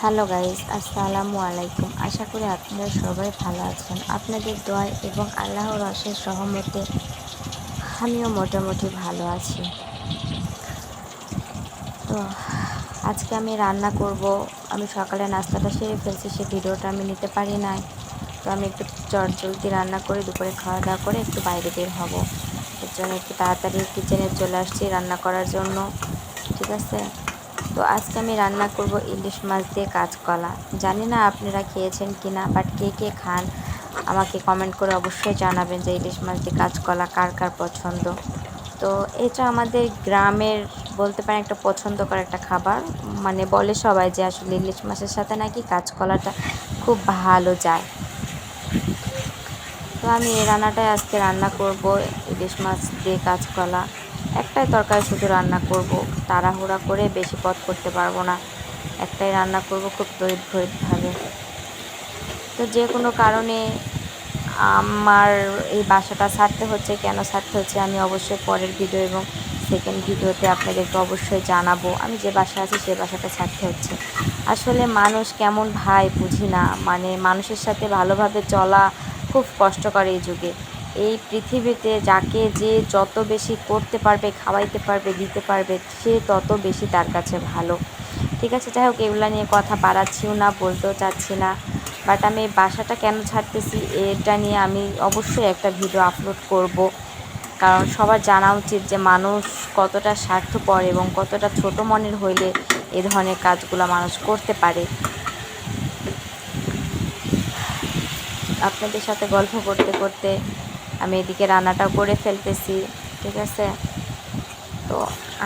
Hello guys আসসালামু আলাইকুম। আশা করি আপনারা সবাই ভালো আছেন। আপনাদের দোয়ায় এবং আল্লাহর অশেষ সহমতে আমিও মোটামুটি ভালো আছি। তো আজকে আমি রান্না করব। আমি সকালে নাস্তাটা সেরে ফেলছি, সে ভিডিওটা আমি নিতে পারি নাই। তো আমি একটু চট চটজলদি রান্না করে, দুপুরে খাওয়া দাওয়া করে একটু বাইরে বের হব। এর জন্য একটু তাড়াতাড়ি কিচেনে চলে আসছি রান্না করার জন্য। ঠিক আছে? তো আজকে আমি রান্না করব ইলিশ মাছ দিয়ে কাঁচকলা। জানি না আপনারা খেয়েছেন কি না বাট কে কে খান, আমাকে কমেন্ট করে অবশ্যই জানাবেন যে ইলিশ মাছ দিয়ে কাঁচকলা কার কার পছন্দ। তো এটা আমাদের গ্রামের বলতে পারেন একটা পছন্দ করা একটা খাবার। মানে বলে সবাই যে আসলে ইলিশ মাছের সাথে নাকি কাঁচকলাটা খুব ভালো যায়। তো আমি এই রান্নাটাই আজকে রান্না করব, ইলিশ মাছ দিয়ে কাঁচকলা। একটাই তরকারি শুধু রান্না করব। তাড়াহুড়া করে বেশি পথ করতে পারব না। একটাই রান্না করব খুব তড়িৎ ঘড়িতভাবে তো যে কোনো কারণে আমার এই বাসাটা ছাড়তে হচ্ছে, কেন ছাড়তে হচ্ছে আমি অবশ্যই পরের ভিডিও এবং সেকেন্ড ভিডিওতে আপনাদেরকে অবশ্যই জানাব। আমি যে বাসা আছি সে বাসাটা ছাড়তে হচ্ছে। আসলে মানুষ কেমন ভাই বুঝি না। মানে মানুষের সাথে ভালোভাবে চলা খুব কষ্টকর এই যুগে। এই পৃথিবীতে যাকে যে যত বেশি করতে পারবে, খাওয়াইতে পারবে, দিতে পারবে, সে তত বেশি তার কাছে ভালো। ঠিক আছে, যাই হোক, এগুলো নিয়ে কথা বাড়াচ্ছিও না, বলতেও চাচ্ছি না। বাট আমি বাসাটা কেন ছাড়তেছি, এটা নিয়ে আমি অবশ্যই একটা ভিডিও আপলোড করব। কারণ সবার জানা উচিত যে মানুষ কতটা স্বার্থপর এবং কতটা ছোট মনের হইলে এ ধরনের কাজগুলো মানুষ করতে পারে। আপনাদের সাথে গল্প করতে করতে আমি এদিকে রান্নাটাও করে ফেলতেছি, ঠিক আছে? তো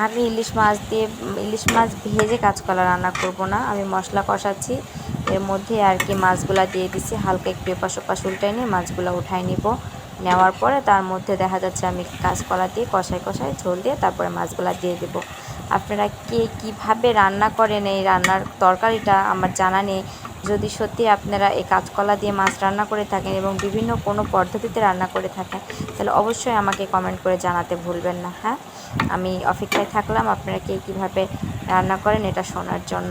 আমি ইলিশ মাছ দিয়ে, ইলিশ মাছ ভেজে কাঁচকলা রান্না করব না, আমি মশলা কষাচ্ছি। এর মধ্যে আর কি মাছগুলা দিয়ে দিছি, হালকা একটু এপাশ ওপাশ উল্টাই নিয়ে মাছগুলো উঠাই নিব। নেওয়ার পরে তার মধ্যে দেখা যাচ্ছে আমি কাঁচকলা দিয়ে কষাই কষাই ঝোল দিয়ে তারপরে মাছগুলা দিয়ে দেব। আপনারা কে কীভাবে রান্না করেন এই রান্নার তরকারিটা আমার জানা নেই যদি সত্যি আপনারা এই কাঁচকলা দিয়ে মাছ রান্না করে থাকেন এবং বিভিন্ন কোনো পদ্ধতিতে রান্না করে থাকেন, তাহলে অবশ্যই আমাকে কমেন্ট করে জানাতে ভুলবেন না হ্যাঁ? আমি অপেক্ষায় থাকলাম আপনারা কে কীভাবে রান্না করেন এটা শোনার জন্য।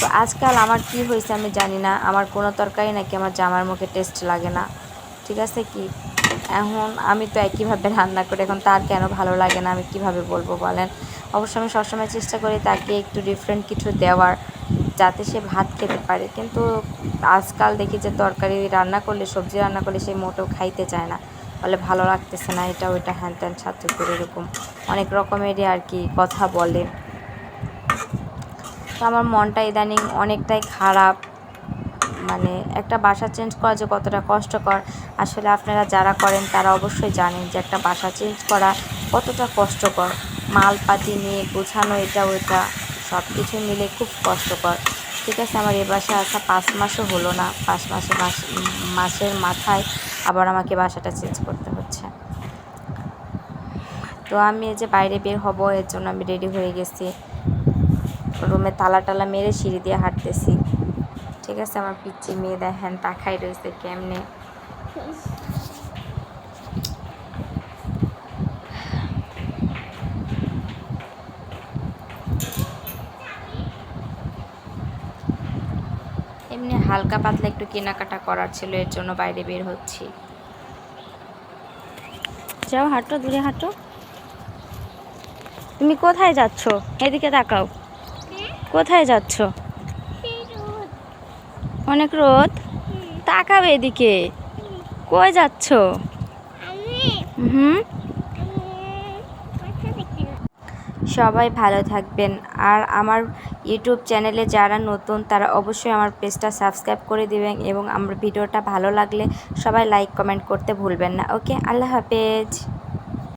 তো আজকাল আমার কি হয়েছে আমি জানি না, আমার কোনো তরকারি নাকি আমার জামার মুখে টেস্ট লাগে না, ঠিক আছে কি? এখন আমি তো একইভাবে রান্না করি, এখন তার কেন ভালো লাগে না আমি কীভাবে বলব বলেন? অবশ্য আমি সবসময় চেষ্টা করি তাকে একটু ডিফারেন্ট কিছু দেওয়ার যাতে সে ভাত খেতে পারে। কিন্তু আজকাল দেখি যে তরকারি রান্না করলে, সবজি রান্না করলে সে মোটেও খাইতে চায় না। বলে ভালো লাগতেছে না, এটা ওইটা, হ্যান ত্যান করে এরকম। অনেক রকমেরই আর কি কথা বলে। তো আমার মনটা ইদানিং অনেকটাই খারাপ। মানে একটা বাসা চেঞ্জ করা যে কতটা কষ্টকর, আসলে আপনারা যারা করেন তারা অবশ্যই জানেন যে একটা বাসা চেঞ্জ করা কতটা কষ্টকর। মালপাতি নিয়ে গোছানো এটা ওইটা সব কিছু মিলে খুব কষ্টকর। ঠিক আছে, আমার এ বাসায় আসা পাঁচ মাসও হলো না। পাঁচ মাসে মাস, মাসের মাথায় আবার আমাকে বাসাটা চেঞ্জ করতে হচ্ছে। তো আমি এই যে বাইরে বের হব, এর জন্য আমি রেডি হয়ে গেছি। রুমে তালা টালা মেরে সিঁড়ি দিয়ে হাঁটতেছি। ঠিক আছে, আমার পিচ্ছি মেয়ে দেখেন তাকাই রয়েছে কেমনে। এমনি হালকা পাতলা একটু কেনাকাটা করার ছিল, এর জন্য বাইরে বের হচ্ছি। যাও, হাঁটো, দূরে হাঁটো। তুমি কোথায় যাচ্ছ? এদিকে তাকাও। কোথায় যাচ্ছ? অনেক রোদ। তাকাও এদিকে। কই যাচ্ছ? হুম। সবাই ভালো থাকবেন। আর আমার ইউটিউব চ্যানেলে যারা নতুন, তারা অবশ্যই আমার পেজটা সাবস্ক্রাইব করে দেবেন এবং আমার ভিডিওটা ভালো লাগলে সবাই লাইক কমেন্ট করতে ভুলবেন না। ওকে আল্লাহ হাফেজ।